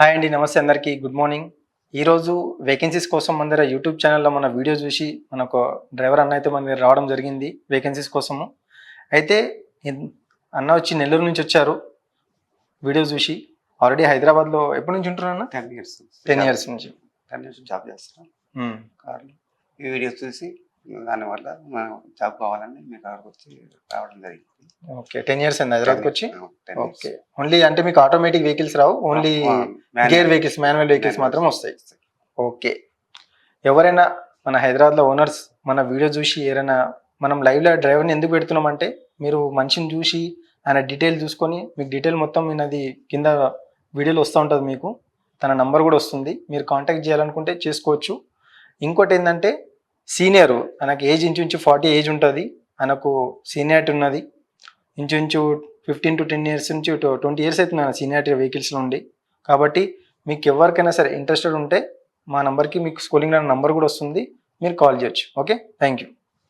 Hi అండి నమస్తే అందరికీ. Good morning. ఈరోజు వేకెన్సీస్ కోసం మన దగ్గర యూట్యూబ్ ఛానల్లో మన వీడియో చూసి మనకు డ్రైవర్ అన్న అయితే మన దగ్గర రావడం జరిగింది వేకెన్సీస్ కోసము. అయితే అన్న వచ్చి నెల్లూరు నుంచి వచ్చారు. వీడియో చూసి ఆల్రెడీ హైదరాబాద్లో ఎప్పటి నుంచి ఉంటున్నారు అన్న? టెన్ ఇయర్స్ టెన్ ఇయర్స్ నుంచి. టెన్ ఇయర్స్ జాబ్ చేస్తున్నాను ఈ వీడియోస్ చూసి దానివల్ల మనం జాబ్ కావాలని మీకు అక్కడికి వచ్చి రావడం జరిగింది. ఓకే టెన్ ఇయర్స్ అయింది హైదరాబాద్కి వచ్చి? ఆ, 10 years. ఓకే ఓన్లీ అంటే మీకు ఆటోమేటిక్ వెహికల్స్ రావు only gear vehicles manual vehicles మాత్రం వస్తాయి. ఓకే ఎవరైనా మన హైదరాబాద్లో ఓనర్స్ మన వీడియో చూసి ఎవరైనా మనం లైవ్లో డ్రైవర్ని ఎందుకు పెడుతున్నామంటే మీరు మనిషిని చూసి ఆయన డీటెయిల్ చూసుకొని మీకు డీటెయిల్ మొత్తం అది కింద వీడియోలో వస్తూ ఉంటుంది మీకు. తన నంబర్ కూడా వస్తుంది. మీరు కాంటాక్ట్ చేయాలనుకుంటే చేసుకోవచ్చు. ఇంకోటి ఏంటంటే సీనియర్ ఆయనకు ఏజ్ ఇంచుమించు ఫార్టీ ఏజ్ ఉంటుంది. ఆయనకు సీనియారిటీ ఉన్నది. ఇంచుమించు ఫిఫ్టీన్ టు టెన్ ఇయర్స్ నుంచి ట్వంటీ ఇయర్స్ అవుతుంది ఆయన సీనియారిటీ వెహికల్స్లో ఉండి. కాబట్టి మీకు ఎవరికైనా సరే ఇంట్రెస్టెడ్ ఉంటే మా నంబర్కి మీకు స్కూలింగ్ నంబర్ కూడా వస్తుంది. మీరు కాల్ చేయొచ్చు. ఓకే? Thank you